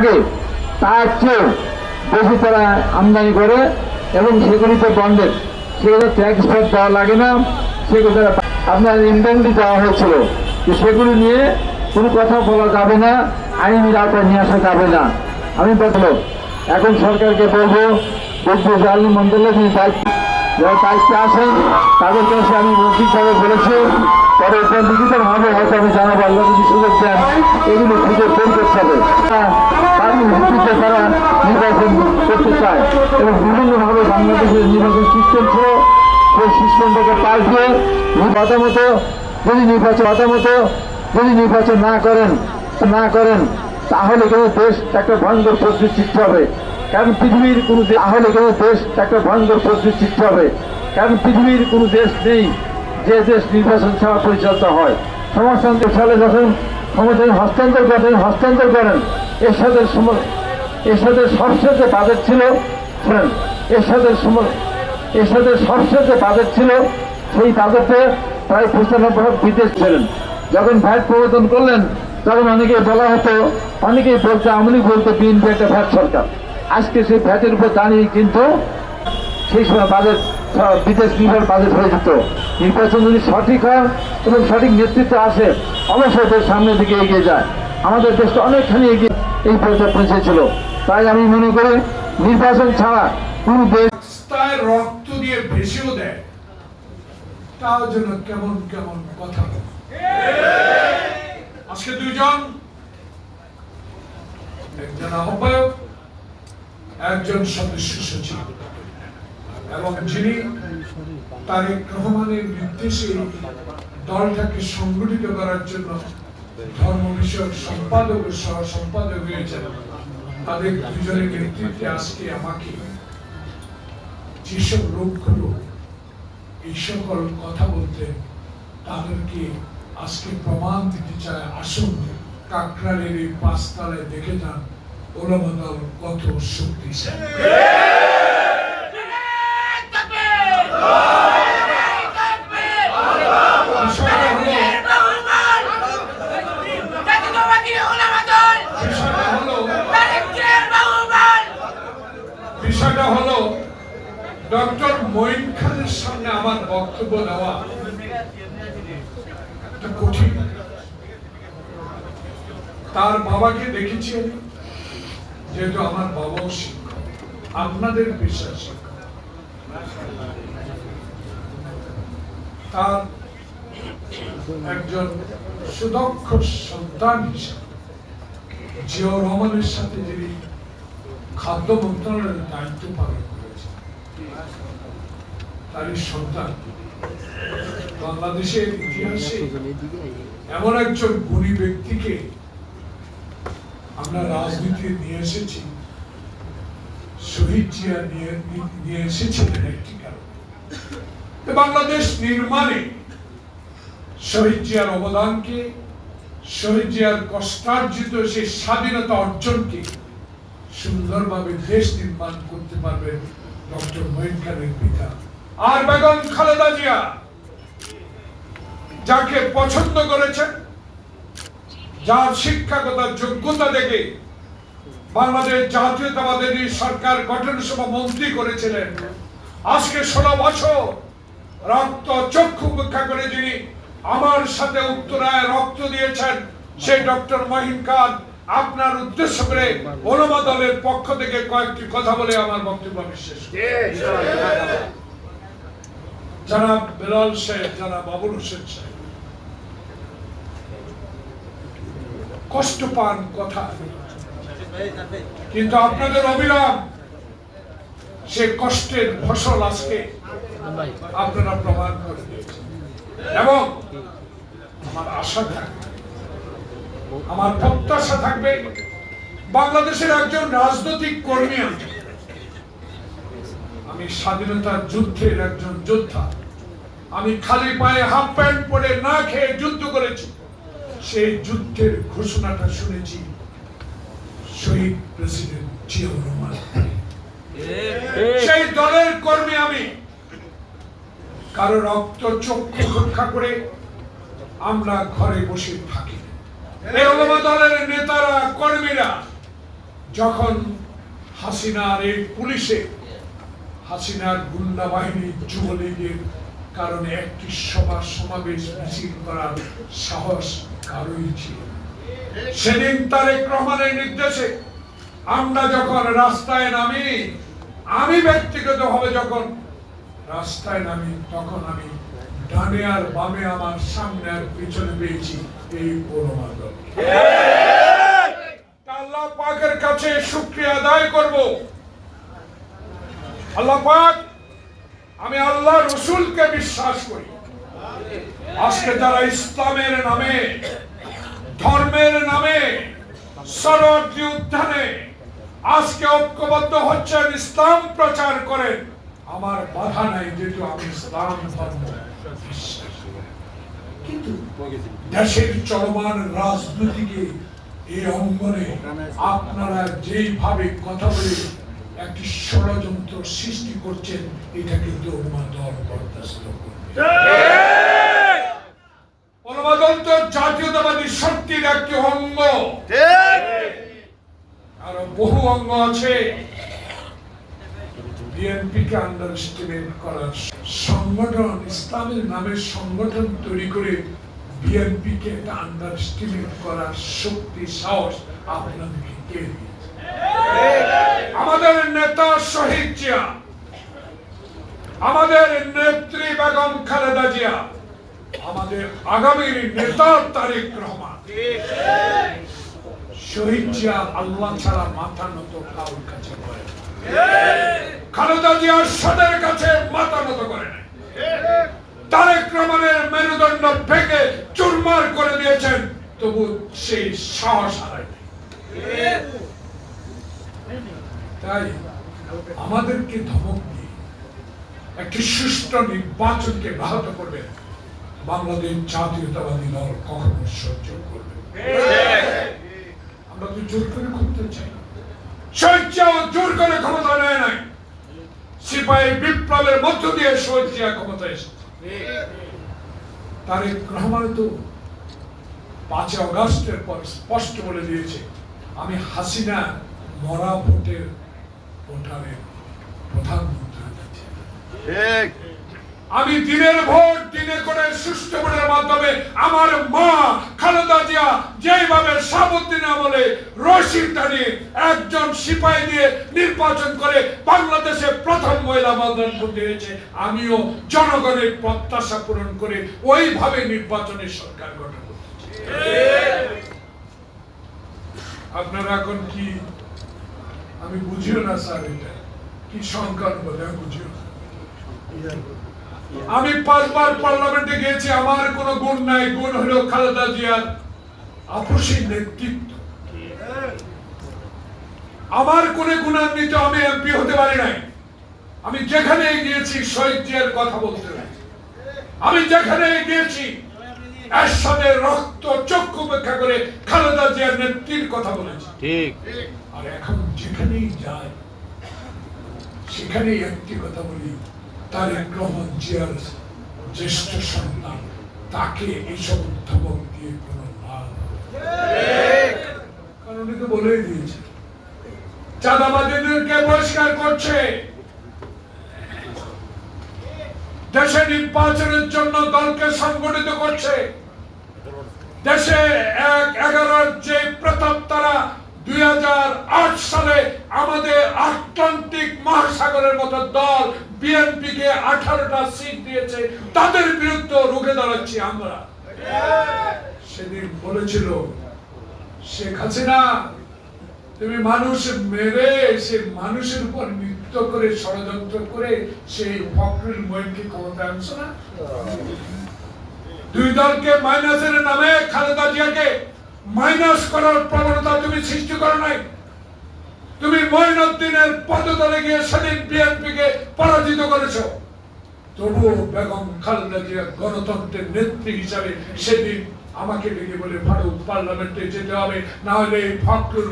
লাগে তার চেয়ে বেশি তারা আমদানি করে এবং সেগুলিতে বন্ডেড সেগুলো ট্যাক্স ফ্যাট দেওয়া লাগে না। সেগুলো তারা আপনার ইন্ডেন্টি দেওয়া হয়েছিল। যে সেগুলি নিয়ে কোনো কথা বলা যাবে না। আইনি আওতায় নিয়ে আসা যাবে না। আমি বলব, এখন সরকারকে বলব বলব জালি মন্ডলে তিনি দায়িত্ব যারা দায়িত্বে আসেন তাদের কাছে আমি মৌখিকভাবে বলেছি। পরে এটা লিখিতভাবে হয়তো আমি জানাব, আল্লাহ যদি সুযোগ দেন, এগুলো খুঁজে বের করতে হবে। তারা- তার নির্বাচন করতে চায় এবং বিভিন্নভাবে বাংলাদেশের নির্বাচন সিস্টেম ছিল সেই সিস্টেমটাকে পাল্টে মতামত যদি নির্বাচন মতামত যদি নির্বাচন না করেন না করেন তাহলে কিন্তু দেশ একটা ভয়ঙ্কর পরিস্থিতি সৃষ্টি হবে কারণ পৃথিবীর কোনো তাহলে কিন্তু দেশ একটা ভয়ঙ্কর পরিস্থিতি সৃষ্টি হবে কারণ পৃথিবীর কোনো দেশ নেই যে দেশ নির্বাচন ছাড়া পরিচালিত হয় সমাজতান্ত্রিক সালে যখন ক্ষমতায় হস্তান্তর করেন হস্তান্তর করেন এর সাথে সম- এর সাথে সবচেয়ে বাজেট ছিল, শোনেন এর সাথে সম- এর সাথে সবচেয়ে বাজেট ছিল, সেই বাজেটে প্রায় পঁচানব্বই বিদেশ ছিলেন। যখন ভ্যাট প্রবর্তন করলেন, তখন অনেকে বলা হতো, অনেকেই বলতে আমলি বলতো, বিএনপি একটা ভ্যাট সরকার। আজকে সেই ভ্যাটের উপর দাঁড়িয়ে কিন্তু সেই সময় বাজেট বিদেশ নির্ভর বাজেট হয়ে যেত। নির্বাচন যদি সঠিক হয় এবং সঠিক নেতৃত্ব আসে, অবশ্যই সামনের দিকে এগিয়ে যায়। আমাদের দেশটা অনেকখানি এগিয়ে এই পর্যায়ে পৌঁছেছিল তাই আমি মনে করি নির্বাচন ছাড়া কোনো দেশ রক্ত দিয়ে ভেসেও দেয়। তাও যেন কেমন কেমন কথা আজকে একজন আহ্বায়ক, একজন সদস্য সচিব। এবং যিনি তারেক রহমানের নির্দেশে দলটাকে সংগঠিত করার জন্য ধর্ম বিষয়ক সম্পাদক ও সহ সম্পাদক হয়েছেন তাদের দুজনের নেতৃত্বে আজকে আমাকে যেসব লোকগুলো এই সকল কথা বলতেন তাদেরকে আজকে প্রমাণ দিতে চায়, আসুন এই পাঁচতলায় দেখে যান ওলামা দল কত শক্তিশালী বিষয়টা হলো বিষয়টা হলো বিষয়টা হলো ডক্টর খানের সামনে আমার বক্তব্য দেওয়া কঠিন। তার বাবাকে দেখেছি যেহেতু আমার বাবাও শিক্ষক, আপনাদের পেশার শিক্ষক। তার একজন সুদক্ষ সন্তান হিসাবে রহমানের সাথে যিনি খাদ্য মন্ত্রণালয়ের দায়িত্ব পালন করেছে তারই সন্তান। বাংলাদেশের ইতিহাসে এমন একজন গুণী ব্যক্তিকে আমরা রাজনীতি নিয়ে এসেছি, শহীদ জিয়া নিয়ে এসেছিলেন একটি বাংলাদেশ নির্মাণে শহীদ জিয়ার অবদানকে, শহীদ জিয়ার কষ্টার্জিত সেই স্বাধীনতা অর্জনকে সুন্দরভাবে দেশ নির্মাণ করতে পারবেন ডক্টর মহিন খানের পিতা। আর বেগম খালেদা জিয়া যাকে পছন্দ করেছেন, যার শিক্ষাগত যোগ্যতা দেখে বাংলাদেশ জাতীয়তাবাদের সরকার গঠনের সময় মন্ত্রী করেছিলেন। আজকে ষোলো বছর রক্ত চক্ষু উপেক্ষা করে যিনি আমার সাথে উত্তরায় রক্ত দিয়েছেন, সে ডক্টর মহিন খান আপনার উদ্দেশ্য করে ওলমা দলের পক্ষ থেকে কয়েকটি কথা বলে আমার বক্তব্য শেষ জনাব বেলাল সাহেব, জনাব আবুল হোসেন সাহেব। কষ্ট পান কথা। কিন্তু আপনাদের অবিরাম সে কষ্টের ফসল আজকে আপনারা প্রমাণ করে এবং আমার আশা থাকবে, আমার প্রত্যাশা থাকবে, বাংলাদেশের একজন রাজনৈতিক কর্মী। আমি স্বাধীনতার যুদ্ধের একজন যোদ্ধা। আমি খালি পায়ে হাফ প্যান্ট পরে না খেয়ে যুদ্ধ করেছি। সেই যুদ্ধের ঘোষণাটা শুনেছি শহীদ প্রেসিডেন্ট জিয়াউর রহমান। সেই দলের কর্মী আমি। কারও রক্ত চক্ষু রক্ষা করে আমরা ঘরে বসে থাকি। দলের নেতারা, কর্মীরা, যখন হাসিনার এই পুলিশে হাসিনার গুন্ডা বাহিনী যুবলীগের কারণে একটি সভা সমাবেশ মিছিল করার সাহস কারোই ছিল সেদিন তারেক রহমানের নির্দেশে আমরা যখন রাস্তায় নামি, আমি ব্যক্তিগতভাবে যখন রাস্তায় নামি, তখন আমি ডানে আর বামে আমার সামনে আর পিছনে পেয়েছি এই পরমাদল আল্লাহ পাকের কাছে শুক্রিয়া আদায় করব। আল্লাহ পাক আমি আল্লাহ রসুলকে বিশ্বাস করি আজকে যারা ইসলামের নামে, ধর্মের নামে সরদি উত্থানে, আজকে ঐক্যবদ্ধ হচ্ছেন, ইসলাম প্রচার করেন, আমার বাধা নাই যেহেতু আমি ইসলাম ধর্ম। কিন্তু দেশের চলমান রাজনীতিকে এই অঙ্গনে আপনারা যেইভাবে কথা বলে একটি ষড়যন্ত্র সৃষ্টি করছেন এটা কিন্তু বরদাস্ত করবে। জাতীয়তাবাদী শক্তির একটি অঙ্গ। আরও বহু অঙ্গ আছে। বিএনপি কে আন্ডার এস্টিমেট করার সংগঠন, ইসলামের নামে সংগঠন তৈরি করে বিএনপি কে একটা আন্ডার এস্টিমেট করার শক্তি, সাহস আপনাদেরকে কে দিয়েছে আমাদের নেতা শহীদ জিয়া আমাদের নেত্রী বেগম খালেদা জিয়া আমাদের আগামীর নেতা তারেক রহমান। শহীদ জিয়া আল্লাহ ছাড়া মাথা নত কাউর কাছে করে খালেদা জিয়ার সদের কাছে মাথা নত করে নাই তারেক রহমানের মেরুদণ্ড ভেঙে চুরমার করে দিয়েছেন, তবু সেই সাহস হারায় তাই আমাদেরকে ধমক দিয়ে একটি সুষ্ঠু নির্বাচনকে ব্যাহত করবে বাংলাদেশ জাতীয়তাবাদী দল কখনো সহ্য করবে আমরা তো জোর করে করতে চাই। শহীদজিয়াও জোর করে ক্ষমতা নেয় নাই। সিপাহী বিপ্লবের মধ্য দিয়ে ক্ষমতা এসেছে। তারেক রহমান তো পাঁচই অগস্টের পর স্পষ্ট বলে দিয়েছে আমি হাসিনা মরা ভোটের ভোটারের প্রধানমন্ত্রী। চাই। আমি দিনের ভোট দিনে করে সুষ্ঠু ভোটের মাধ্যমে আমার মা খালেদা জিয়া যেভাবে সাবুদ্দিন আমলে রশি টানিয়ে একজন সিপাহী দিয়ে নির্বাচন করে বাংলাদেশে প্রথম মহিলা প্রধানমন্ত্রী হয়েছে আমিও জনগণের প্রত্যাশা পূরণ করে ওইভাবে নির্বাচনের সরকার গঠন করতে। আপনারা এখন কি? আমি বুঝিও না স্যার এটা। কি বলে আমি বুঝিও না। আমি পাঁচবার পার্লামেন্টে গিয়েছি আমার কোনো গুণ নাই। গুণ হলো খালেদা জিয়ার আপসী নেতৃত্ব। আমার কোন গুণান্বিত আমি এমপি হতে পারি নাই। আমি যেখানে গিয়েছি শহীদ জিয়ার কথা বলতে নাই। আমি যেখানে গিয়েছি এরশাদের রক্ত চক্ষু উপেক্ষা করে খালেদা জিয়ার নেত্রীর কথা বলেছি। ঠিক। আর এখন যেখানেই যায় সেখানেই একটি কথা বলি। তারেক রহমান জিয়ার জ্যেষ্ঠ সন্তান, তাকে এইসব ধমক দিয়ে কোনো কারণ তো দিয়েছে চাঁদাবাদীদেরকে বহিষ্কার করছে? দেশে নির্বাচনের জন্য দলকে সংগঠিত করছে। দেশে এক এগারোর যে প্রতাপ তারা সালে আমাদের আটলান্টিক মহাসাগরের মতো দল বিএনপি কে আঠারোটা সিট দিয়েছে। তাদের বিরুদ্ধে রুখে দাঁড়াচ্ছি আমরা। সেদিন বলেছিল, শেখ হাসিনা, তুমি মানুষ মেরে সে মানুষের উপর নৃত্য করে, ষড়যন্ত্র করে সেই ফখরুল মহিনকে ক্ষমতা আনছো না? দুই দলকে মাইনাসের নামে খালেদা জিয়াকে মাইনাস করার প্রবণতা তুমি সৃষ্টি করো নাই। তুমি মঈনুদ্দিনের পদতলে গিয়ে সেদিন বিএনপি কে পরাজিত করেছ। তবুও বেগম খালেদা জিয়া গণতন্ত্রের নেত্রী হিসাবে সেদিন আমাকে ডেকে বলে, ফারুক, পার্লামেন্টে যেতে হবে না হলে এই ফখরুল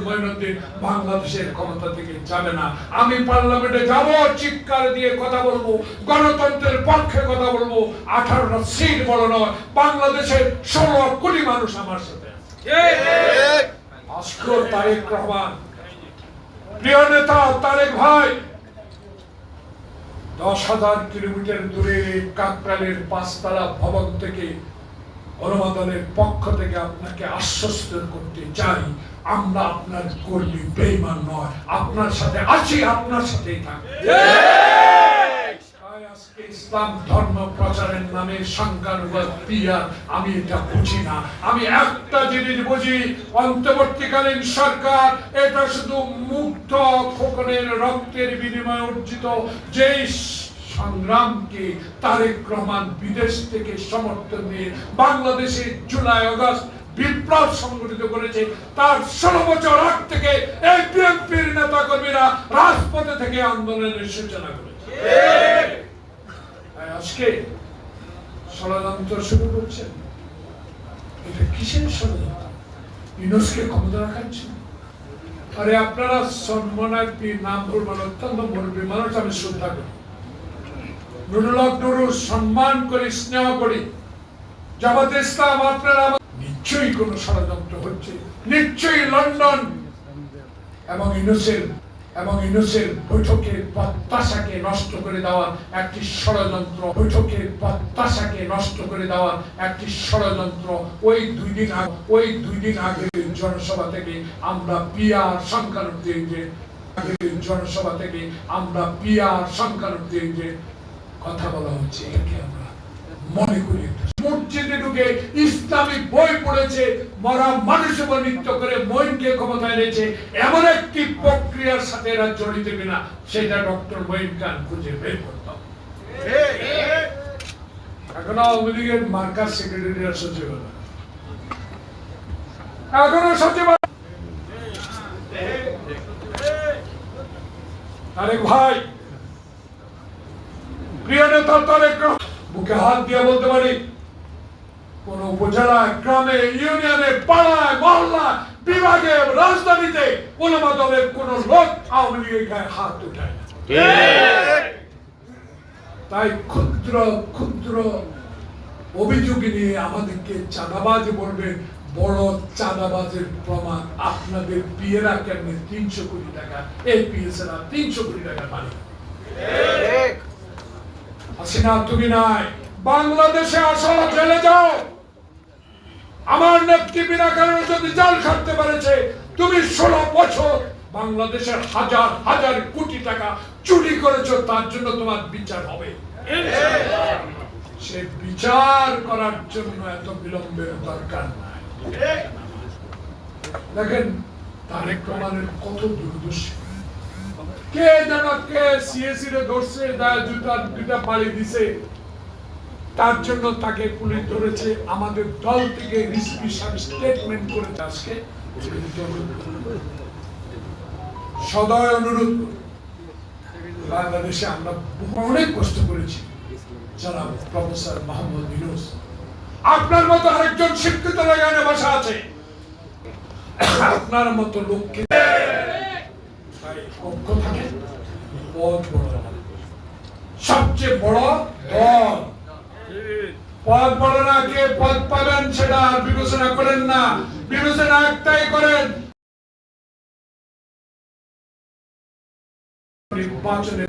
বাংলাদেশের ক্ষমতা থেকে যাবে না। আমি পার্লামেন্টে যাব, চিৎকার দিয়ে কথা বলব, গণতন্ত্রের পক্ষে কথা বলব। আঠারোটা সিট বড় নয়, বাংলাদেশের ষোলো কোটি মানুষ আমার সাথে দশ হাজার কিলোমিটার দূরে পাঁচতলা থেকে পক্ষ থেকে আপনাকে আশ্বস্ত করতে চাই, আমরা আপনার কর্মী বেইমান নয়। আপনার সাথে আছি, আপনার সাথেই থাকবে। ইসলাম ধর্ম প্রচারের নামে সংখ্যানুবাদ পিয়ার আমি এটা বুঝি না। আমি একটা জিনিস বুঝি, অন্তর্বর্তীকালীন সরকার এটা শুধু মুগ্ধ খোকনের রক্তের বিনিময়ে অর্জিত যেই সংগ্রামকে তারেক রহমান বিদেশ থেকে সমর্থন নিয়ে বাংলাদেশে জুলাই আগস্ট বিপ্লব সংগঠিত করেছে, তার ষোলো বছর আগ থেকে এই বিএনপির নেতা কর্মীরা রাজপথে থেকে আন্দোলনের সূচনা করেছে। আজকে ষড়যন্ত্র শুরু করছেন এটা কিসের ষড়যন্ত্র? ইউনুসকে ক্ষমতা রাখার জন্য। আরে আপনারা সম্মানের নাম করবেন অত্যন্ত মুরব্বী মানুষ, আমি শ্রদ্ধা করি। নুরুল নুরু, সম্মান করি, স্নেহ করি। জামাতে আপনারা নিশ্চয়ই কোন ষড়যন্ত্র হচ্ছে। নিশ্চয়ই লন্ডন এবং ইউনুসের এবং ইউনুসের বৈঠকের প্রত্যাশাকে নষ্ট করে দেওয়া একটি ষড়যন্ত্র বৈঠকের প্রত্যাশাকে নষ্ট করে দেওয়া একটি ষড়যন্ত্র, ওই দুই দিন আগে, ওই দুই দিন আগে জনসভা থেকে আমরা পিয়ার সংখ্যালঘুদের যে জনসভা থেকে আমরা পিয়ার সংখ্যালঘুদের যে, কথা বলা হচ্ছে। এটাকে আমরা মনে করি। মসজিদে ঢুকে ইসলামিক বই পড়েছে মরা মানুষের উপর নৃত্য করে মইনকে ক্ষমতায় এনেছে এমন একটি প্রক্রিয়ার সাথে এরা জড়িত কিনা সেটা ডক্টর মইন খান খুঁজে বের করতাম এখন আওয়ামী লীগের মার্কার সেক্রেটারি সচিব এখনও সচিব আরে ভাই প্রিয় নেতা তারেক রহমান, বুকে হাত দিয়ে বলতে পারি কোন উপজেলা গ্রামে ইউনিয়নে পাড়ায় মহল্লা বিভাগে রাজধানীতে ওলামা দলের কোন লোক আওয়ামী লীগের গায়ে হাত উঠায় না। তাই ক্ষুদ্র ক্ষুদ্র অভিযোগ নিয়ে আমাদেরকে চাঁদাবাজ বলবে। বড় চাঁদাবাজের প্রমাণ আপনাদের বিয়েরা কেমনে তিনশো কোটি টাকা এই পিএসএরা তিনশো কোটি টাকা মালিক হাসিনা তুমি নাই। বাংলাদেশে আসো, জেলে যাও। আমার নেত্রী বিনা কারণে যদি জাল খাটতে পেরেছে, তুমি ষোলো বছর বাংলাদেশের হাজার হাজার কোটি টাকা চুরি করেছ, তার জন্য তোমার বিচার হবে। সে বিচার করার জন্য এত বিলম্বের দরকার নাই। দেখেন, তারেক রহমানের কত দুর্দশী কে যেন কে সিএসি রে ধরছে দুটা পাড়ি দিছে। তার জন্য তাকে পুলিশ ধরেছে। আমাদের দল থেকে রিসপিশন স্টেটমেন্ট আজকে। সদয় অনুরোধ বাংলাদেশে আমরা অনেক কষ্ট করেছি। যারা প্রফেসর মোহাম্মদ ইউনুস। আপনার মতো আরেকজন শিক্ষিত এখানে বসা আছে। আপনার মতো লোককে পদ বড় সবচেয়ে বড় পদ পদ বড় কে পদ পাবেন সেটা বিবেচনা করেন না। বিবেচনা একটাই করেন। নির্বাচনে।